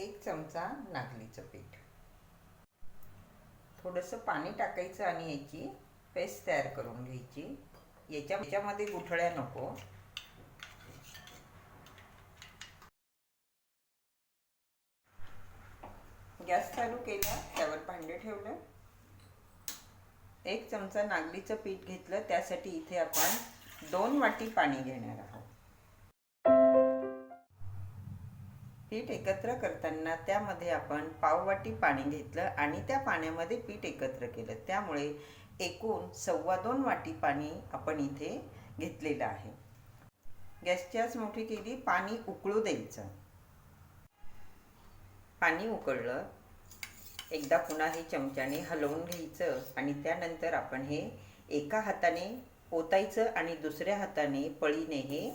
एक चमचा नागलीचं पीठ. थोडंसं पाणी टाकायचं आणि याची पेस्ट तयार करून घ्यायची. याच्या याच्यामध्ये गुठळ्या नको. गॅस चालू केला त्यावर भांडे ठेवलं. एक चमचा नागलीचं पीठ घेतलं त्यासाठी इथे आपण दोन वाटी पाणी घेणार आहोत. पीठ एकत्र करताना त्यामध्ये आपण पाववाटी पाणी घेतलं आणि त्या पाण्यामध्ये पीठ एकत्र केलं. त्यामुळे एकूण सव्वा दोन वाटी पाणी आपण इथे घेतलेलं आहे. गॅसच्याच मोठी केली पाणी उकळू द्यायचं. पाणी उकळलं एकदा पुन्हा हे चमच्याने हलवून घ्यायचं आणि त्यानंतर आपण हे एका हाताने ओतायचं आणि दुसऱ्या हाताने पळीने हे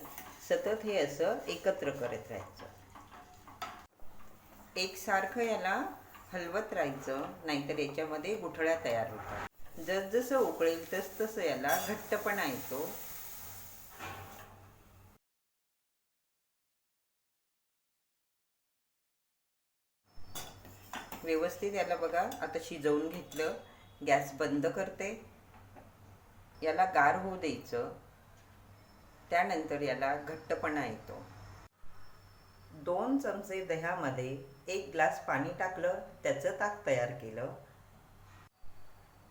सतत हे असं एकत्र करत राहायचं. एकसारखं याला हलवत राहायचं नाहीतर याच्यामध्ये गुठळ्या तयार होतात. जसजसं उकळेल तसतसं याला घट्टपणा येतो. व्यवस्थित याला बघा आता शिजवून घेतलं गॅस बंद करते. याला गार होऊ द्यायचं. त्यानंतर याला घट्टपणा येतो. दोन चमचे दह्यामध्ये एक ग्लास पाणी टाकलं त्याचं ताक तयार केलं.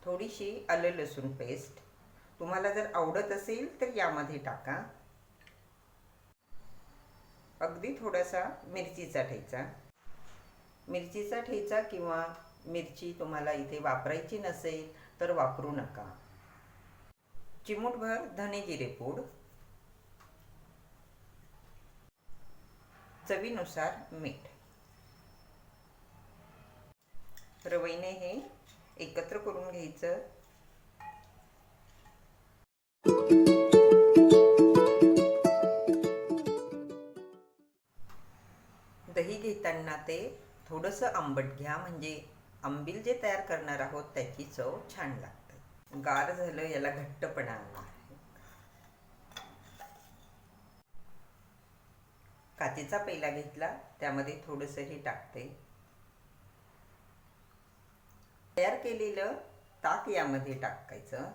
थोडीशी आलं लसूण पेस्ट. तुम्हाला जर आवडत असेल तर यामध्ये टाका. अगदी थोडासा मिरचीचा ठेचा. मिरचीचा ठेचा किंवा मिरची तुम्हाला इथे वापरायची नसेल तर वापरू नका. चिमूटभर धने जिरे पूड. चवीनुसार मीठ. रवईने हे एकत्र करून घ्यायचं. दही घेताना ते थोडंसं आंबट घ्या म्हणजे आंबील जे तयार करणार आहोत त्याची चव छान लागते. गार झालं याला घट्टपणा आला आहे काचेचा पहिला घेतला त्यामध्ये थोडंसं हे टाकते. तयार केलेलं ताक यामध्ये टाकायचं.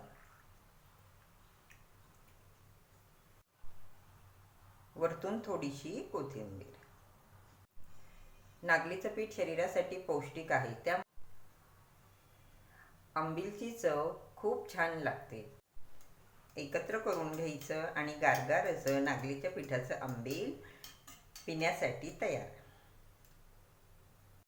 वरतून थोडीशी कोथिंबीर. नागलीचं पीठ शरीरासाठी पौष्टिक आहे. त्या आंबीलची चव खूप छान लागते. एकत्र करून घ्यायचं आणि गारगार असं नागलीच्या पिठाचं आंबील पिण्यासाठी तयार.